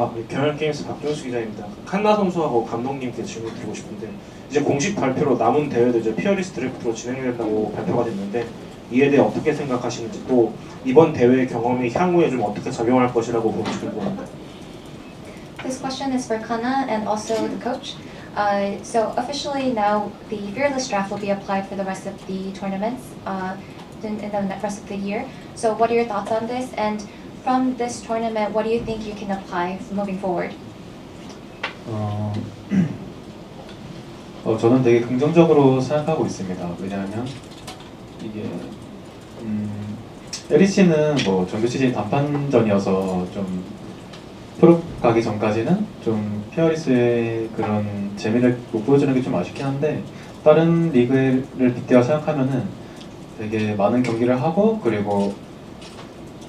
아, 네, 경향 게임스 박경수 기자입니다. 칸나 선수하고 감독님께 질문 드리고 싶은데 이제 공식 발표로 남은 대회도 이제 피어리스 드래프트로 진행된다고 발표가 됐는데 이에 대해 어떻게 생각하시는지 또 이번 대회 경험이 향후에 좀 어떻게 작용할 것이라고 보는지 궁금합니다. This question is for Kana and also the coach. Uh, so officially now, the fearless draft will be applied for the rest of the tournaments uh, in, in the rest of the year. So what are your thoughts on this? And from this tournament, what do you think you can apply moving forward? 어, 어, 저는 되게 긍정적으로 생각하고 있습니다. 왜냐하면 이게 음, LEC는 뭐 정규 시즌 단판전이어서 좀 프로 가기 전까지는 좀 페어리스의 그런 재미를 못 보여주는 게 좀 아쉽긴 한데 다른 리그를 빗대어 생각하면은 되게 많은 경기를 하고 그리고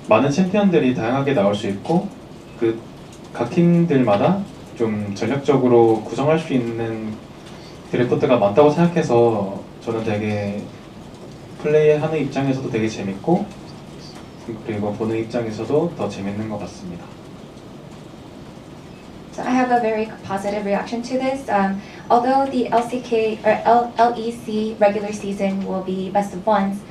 많은 챔피언들이 다양하게 나올 수 있고 그 각 팀들마다 좀 전략적으로 구성할 수 있는 드래프트가 많다고 생각해서 저는 되게 플레이하는 입장에서도 되게 재밌고 그리고 보는 입장에서도 더 재밌는 것 같습니다. So I have a very positive reaction to this. Um, although the LCK or L- LEC regular season will be best of ones,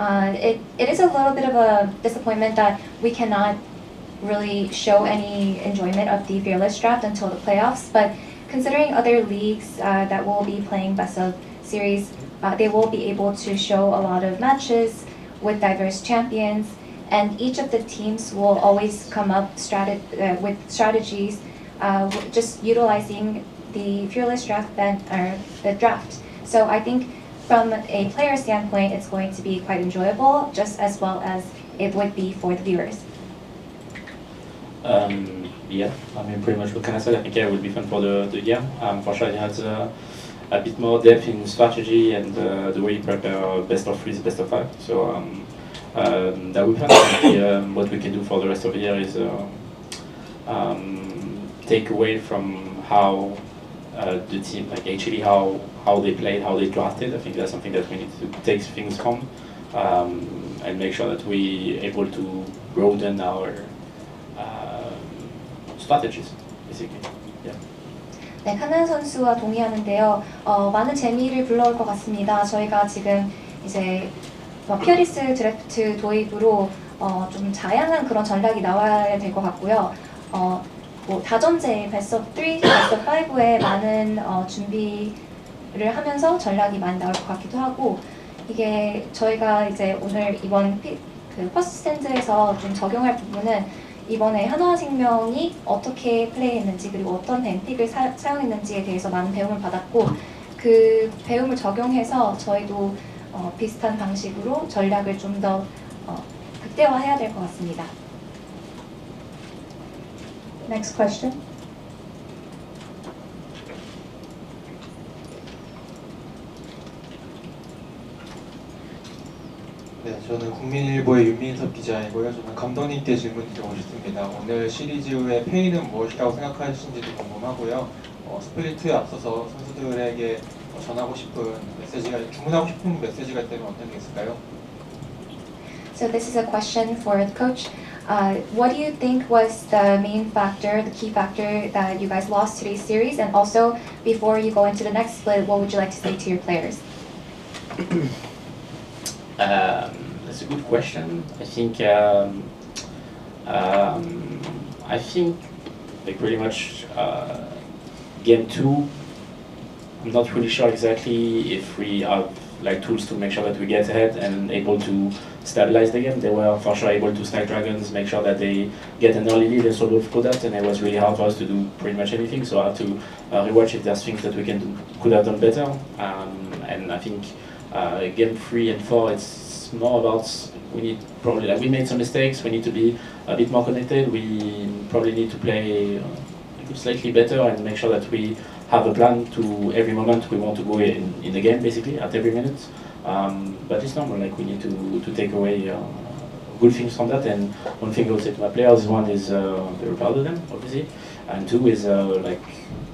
uh, it, it is a little bit of a disappointment that we cannot really show any enjoyment of the fearless draft until the playoffs. But considering other leagues uh, that will be playing best of series, uh, they will be able to show a lot of matches with diverse champions, and each of the teams will always come up uh, with strategies uh, just utilizing the fearless draft or the draft. So I think from a player standpoint, it's going to be quite enjoyable, just as well as it would be for the viewers. Um, yeah, I mean, pretty much what can I say? I think yeah, it will be fun for the, the year. Um, for sure, it has uh, a bit more depth in strategy and uh, the way you prepare best of three, best of five. So um, um, that will be fun. Um, what we can do for the rest of the year is uh, um, take away from how uh, the team, like actually how how they played, how they drafted. I think that's something that we need to take things from um, and make sure that we able to broaden our um, strategies, basically. Yeah. 네, 카난 선수와 동의하는데요. 어, 많은 재미를 불러올 것 같습니다. 저희가 지금 이제 뭐 피어리스 드래프트 도입으로 어, 좀 다양한 그런 전략이 나와야 될 것 같고요. 어, 뭐 다전제 베스트 3, 베스트 5에 많은 어, 준비 를 하면서 전략이 많이 나올 것 같기도 하고 이게 저희가 이제 오늘 이번 피, 그 퍼스트 스탠드에서 좀 적용할 부분은 이번에 한화생명이 어떻게 플레이했는지 그리고 어떤 밴픽을 사, 사용했는지에 대해서 많은 배움을 받았고 그 배움을 적용해서 저희도 어, 비슷한 방식으로 전략을 좀더 어, 극대화해야 될 것 같습니다. Next question. 네, 저는 국민일보의 윤민섭 기자이고요. 저는 감독님께 질문 드리고 싶습니다. 오늘 시리즈 후의 페이는 무엇이라고 생각하시는지도 궁금하고요. 어, 스플리트에 앞서서 선수들에게 어, 전하고 싶은 메시지가, 주문하고 싶은 메시지가 있다면 어떤 게 있을까요? So this is a question for the coach. Uh, what do you think was the main factor, the key factor that you guys lost today's series? And also, before you go into the next split, what would you like to say to your players? Um, that's a good question. I think um, um, I think like pretty much uh, game two. I'm not really sure exactly if we have like tools to make sure that we get ahead and able to stabilize the game. They were for sure able to stack dragons, make sure that they get an early lead and sort of put that, and it was really hard for us to do pretty much anything. So I have to uh, rewatch if there's things that we can do, could have done better. Um, and I think uh, game three and four, it's more about we need probably like we made some mistakes. We need to be a bit more connected. We probably need to play uh, slightly better and make sure that we have a plan to every moment we want to go in, in the game, basically at every minute. Um, but it's normal. Like we need to to take away. Uh, Good things from that, and one thing I would say to my players: one is uh, very proud of them, obviously, and two is uh, like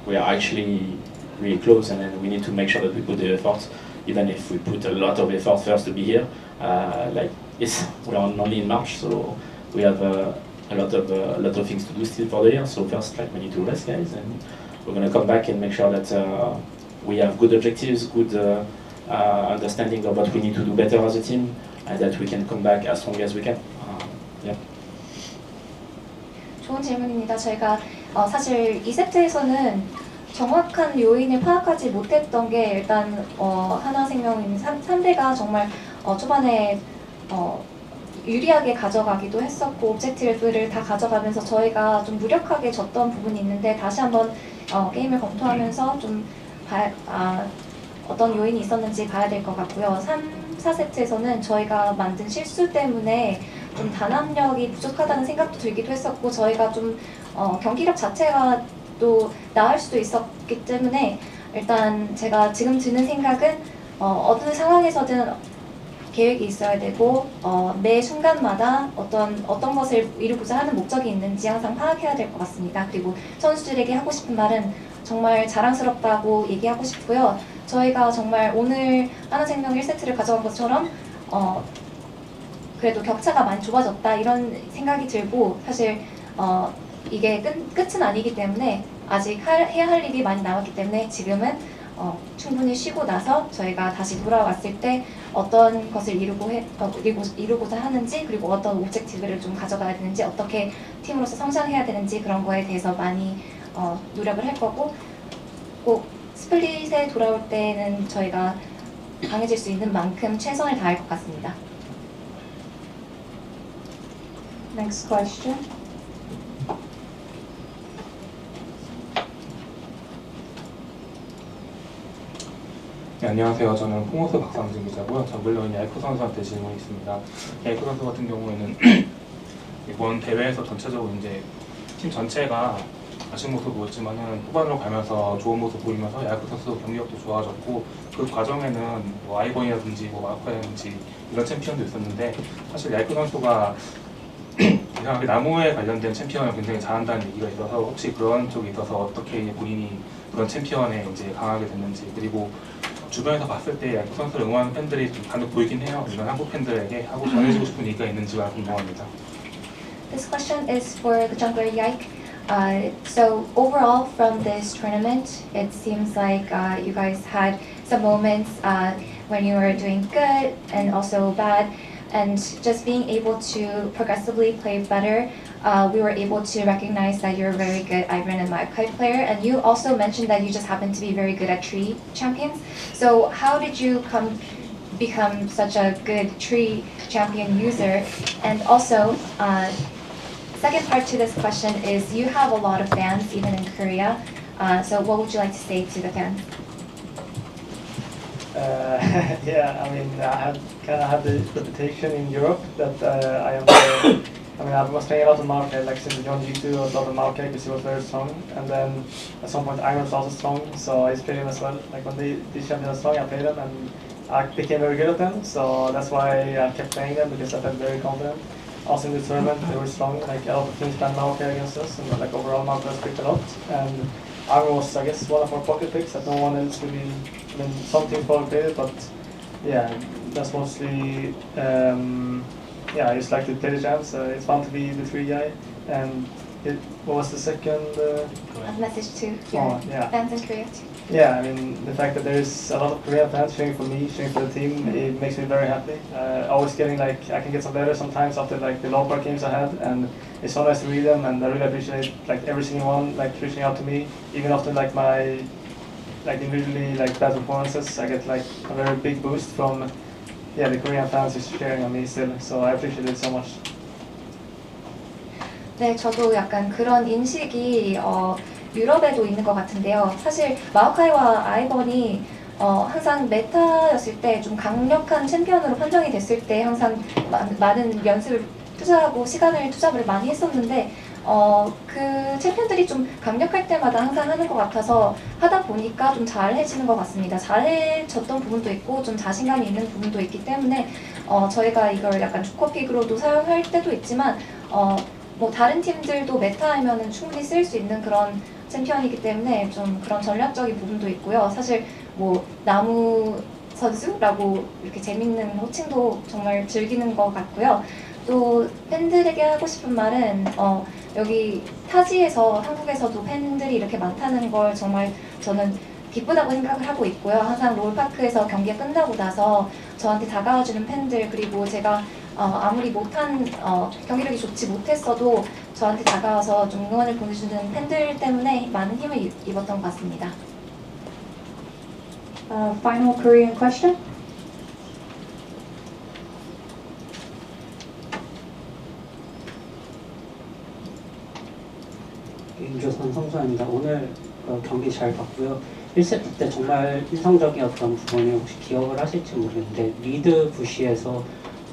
we are actually really close, and then we need to make sure that we put the effort, even if we put a lot of effort first to be here. Uh, like it's we are only in March, so we have uh, a lot of uh, a lot of things to do still for the year. So first, like we need to rest, guys, and we're gonna come back and make sure that uh, we have good objectives, good uh, uh, understanding of what we need to do better as a team, and that we can come back as strong as we can. Uh, yeah. 좋은 질문입니다. 저희가 어, 사실 2세트에서는 정확한 요인을 파악하지 못했던 게 일단 어, 하나생명 상대가 정말 어, 초반에 어, 유리하게 가져가기도 했었고 오브젝티브를 다 가져가면서 저희가 좀 무력하게 졌던 부분이 있는데 다시 한번 어, 게임을 검토하면서 좀 봐, 아, 어떤 요인이 있었는지 봐야 될 것 같고요. 3, 4세트에서는 저희가 만든 실수 때문에 좀 단합력이 부족하다는 생각도 들기도 했었고 저희가 좀 어, 경기력 자체가 또 나을 수도 있었기 때문에 일단 제가 지금 드는 생각은 어, 어느 상황에서든 계획이 있어야 되고 어, 매 순간마다 어떤 어떤 것을 이루고자 하는 목적이 있는지 항상 파악해야 될 것 같습니다. 그리고 선수들에게 하고 싶은 말은 정말 자랑스럽다고 얘기하고 싶고요. 저희가 정말 오늘 하나생명 1세트를 가져간 것처럼 어, 그래도 격차가 많이 좁아졌다 이런 생각이 들고 사실 어, 이게 끝, 끝은 아니기 때문에 아직 할, 해야 할 일이 많이 남았기 때문에 지금은 어, 충분히 쉬고 나서 저희가 다시 돌아왔을 때 어떤 것을 이루고 해, 어, 이루고, 이루고 자 하는지 그리고 어떤 오브젝티브를 좀 가져가야 되는지 어떻게 팀으로서 성장해야 되는지 그런 거에 대해서 많이 어, 노력을 할 거고 꼭 스플릿에 돌아올 때는 저희가 강해질 수 있는 만큼 최선을 다할 것 같습니다. Next question. 네, 안녕하세요. 저는 홍호수 박상준 기자고요. 정글러인 야이코 선수한테 질문이 있습니다. 야이코 선수 같은 경우에는 이번 대회에서 전체적으로 이제 팀 전체가 아쉬운 모습 보였지만은 후반으로 가면서 좋은 모습 보이면서 야이코 선수 경기력도 좋아졌고 그 과정에는 뭐 아이번이라든지 뭐 마코야든지 이런 챔피언도 있었는데 사실 야이코 선수가 이상하게 나무에 관련된 챔피언을 굉장히 잘한다는 얘기가 있어서 혹시 그런 쪽에 있어서 어떻게 본인이 그런 챔피언에 이제 강하게 됐는지 그리고 주변에서 봤을 때 야구 선수를 응원하는 팬들이 좀 간혹 보이긴 해요. 이런 한국 팬들에게 하고 전해주고 싶은 얘기가 있는지가 궁금합니다. This question is for the jungler Yike. Uh, so overall from this tournament, it seems like uh, you guys had some moments uh, when you were doing good and also bad, and just being able to progressively play better. uh, we were able to recognize that you're a very good Iron and Maokai player, and you also mentioned that you just happen to be very good at tree champions. So how did you come become such a good tree champion user? And also, uh, second part to this question is you have a lot of fans even in Korea. Uh, so what would you like to say to the fans? Uh, yeah, I mean, I had kind of had the reputation in Europe that uh, I am. I mean, I was playing a lot of Maokai, like since the John G2, I was a lot of Maokai because he was very strong. And then at some point, Iron was also strong, so I played him as well. Like when they, these champions are strong, I played them, and I became very good at them. So that's why I kept playing them because I felt very confident. Also in the tournament, they were strong. Like a lot of teams played Maokai against us, and like overall, Maokai was picked a lot. And Iron was, I guess, one of our pocket picks that no one else really. I mean, some teams probably played it, but yeah, that's mostly. Um, yeah, I just like to play the champs. Uh, it's fun to be the three guy. And it, what was the second? Uh, A message to your Oh, yeah. fans in Korea too. yeah, I mean the fact that there's a lot of Korean fans cheering for me, cheering for the team, it makes me very happy. Uh, always getting like I can get some letters sometimes after like the local games I had, and it's so nice to read them, and I really appreciate like every single one like reaching out to me, even after like my like individually like bad performances. I get like a very big boost from yeah the Korean fans just cheering on me still, so I appreciate it so much. 네, 저도 약간 그런 인식이 어, 유럽에도 있는 것 같은데요. 사실 마오카이와 아이번이 어, 항상 메타였을 때 좀 강력한 챔피언으로 판정이 됐을 때 항상 마, 많은 연습을 투자하고 시간을 투자를 많이 했었는데 어, 그 챔피언들이 좀 강력할 때마다 항상 하는 것 같아서 하다 보니까 좀 잘해지는 것 같습니다. 잘해졌던 부분도 있고 좀 자신감이 있는 부분도 있기 때문에 어, 저희가 이걸 약간 주커픽으로도 사용할 때도 있지만 어, 뭐 다른 팀들도 메타하면은 충분히 쓸 수 있는 그런 챔피언이기 때문에 좀 그런 전략적인 부분도 있고요. 사실 뭐 나무 선수라고 이렇게 재밌는 호칭도 정말 즐기는 것 같고요. 또 팬들에게 하고 싶은 말은 어, 여기 타지에서 한국에서도 팬들이 이렇게 많다는 걸 정말 저는 기쁘다고 생각을 하고 있고요. 항상 롤파크에서 경기가 끝나고 나서 저한테 다가와주는 팬들 그리고 제가 어, 아무리 못한 어, 경기력이 좋지 못했어도 저한테 다가와서 좀 응원을 보내주는 팬들 때문에 많은 힘을 입- 입었던 것 같습니다. Uh, final Korean question? 임조선 성수입니다. 오늘 어, 경기 잘 봤고요. 1세트 때 정말 인상적이었던 부분이 혹시 기억을 하실지 모르겠는데 리드 부시에서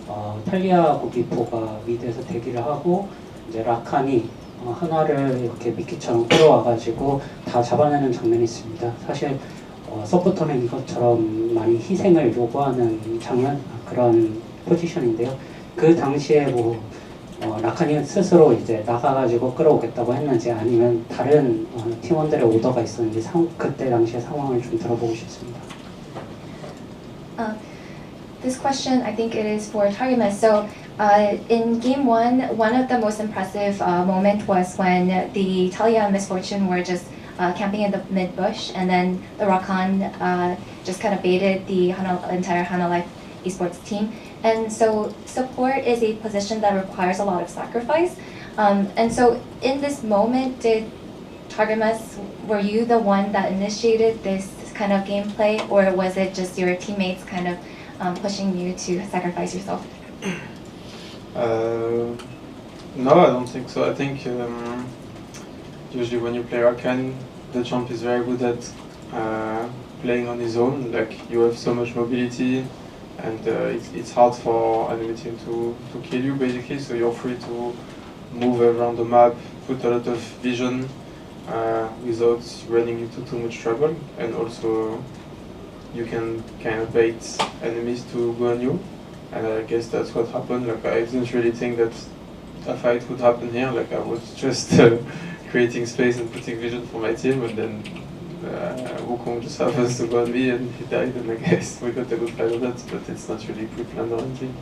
어, 탈리아하고 미포가 미드에서 대기를 하고 이제 라칸이 어, 한화를 이렇게 미끼처럼 끌어와가지고 다 잡아내는 장면이 있습니다. 사실 어, 서포터는 이것처럼 많이 희생을 요구하는 장면 그런 포지션인데요. 그 당시에 뭐 어, 라칸이 스스로 이제 나가가지고 끌어오겠다고 했는지 아니면 다른 어, 팀원들의 오더가 있었는지 상, 그때 당시의 상황을 좀 들어보고 싶습니다. Uh, this question, I think it is for Targamas. So, uh, in game one, one of the most impressive uh, moment was when the Talia and Misfortune were just uh, camping in the mid bush, and then the Rakan uh, just kind of baited the Hana, entire Hana Life esports team. And so, support is a position that requires a lot of sacrifice. Um, and so, in this moment, did Targamas, were you the one that initiated this kind of gameplay, or was it just your teammates kind of um, pushing you to sacrifice yourself? Uh, no, I don't think so. I think um, usually when you play Rakan, the champ is very good at uh, playing on his own. Like you have so much mobility, and uh, it's, it's hard for enemy team to, to kill you basically. So you're free to move around the map, put a lot of vision uh, without running into too much trouble, and also you can kind of bait enemies to go on you. And I guess that's what happened. Like I didn't really think that a fight would happen here. Like I was just uh, creating space and putting vision for my team, and then to and he died. And I fight of that, but it's not really pre-planned or anything.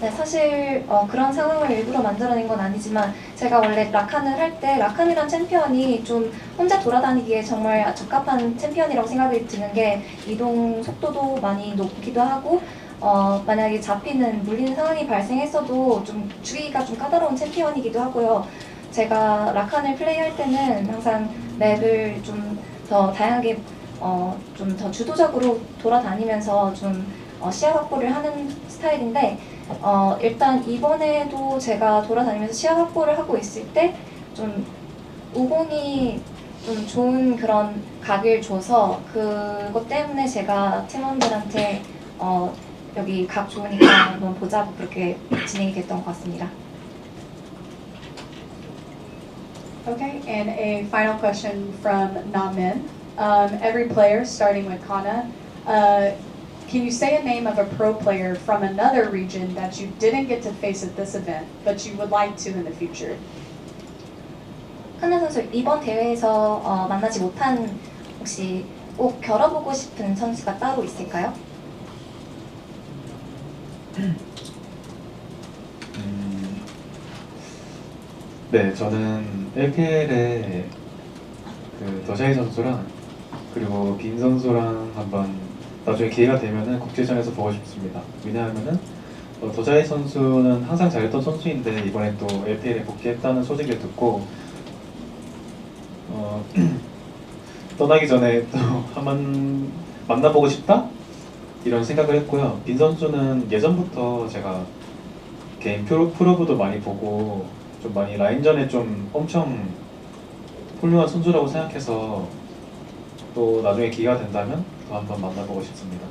네, 사실 어, 그런 상황을 일부러 만들어낸 건 아니지만 제가 원래 라칸을 할 때 라칸이란 챔피언이 좀 혼자 돌아다니기에 정말 적합한 챔피언이라고 생각이 드는 게 이동 속도도 많이 높기도 하고 어, 만약에 잡히는 물리는 상황이 발생했어도 좀 주기가 좀 까다로운 챔피언이기도 하고요. 제가 라칸을 플레이할 때는 항상 맵을 좀 더 다양하게 어, 좀 더 주도적으로 돌아다니면서 좀 어, 시야 확보를 하는 스타일인데 어, 일단 이번에도 제가 돌아다니면서 시야 확보를 하고 있을 때 좀 우공이 좀 좋은 그런 각을 줘서 그것 때문에 제가 팀원들한테 어, 여기 각 좋으니까 한번 보자고 그렇게 진행이 됐던 것 같습니다. Okay, and a final question from Namin. Um, every player, starting with Kana, uh, can you say a name of a pro player from another region that you didn't get to face at this event, but you would like to in the future? 하나 선수 이번 대회에서 어, 만나지 못한 혹시 꼭 겨뤄보고 싶은 선수가 따로 있을까요? 네, 저는 LPL의 그 더샤이 선수랑 그리고 빈 선수랑 한번 나중에 기회가 되면은 국제전에서 보고 싶습니다. 왜냐하면은 어, 더샤이 선수는 항상 잘했던 선수인데 이번에 또 LPL에 복귀했다는 소식을 듣고 어, 떠나기 전에 또 한번 만나보고 싶다 이런 생각을 했고요. 빈 선수는 예전부터 제가 개인 프로, 프로브도 많이 보고 좀 많이 라인전에 좀 엄청 훌륭한 선수라고 생각해서 또 나중에 기회가 된다면 또 한번 만나보고 싶습니다.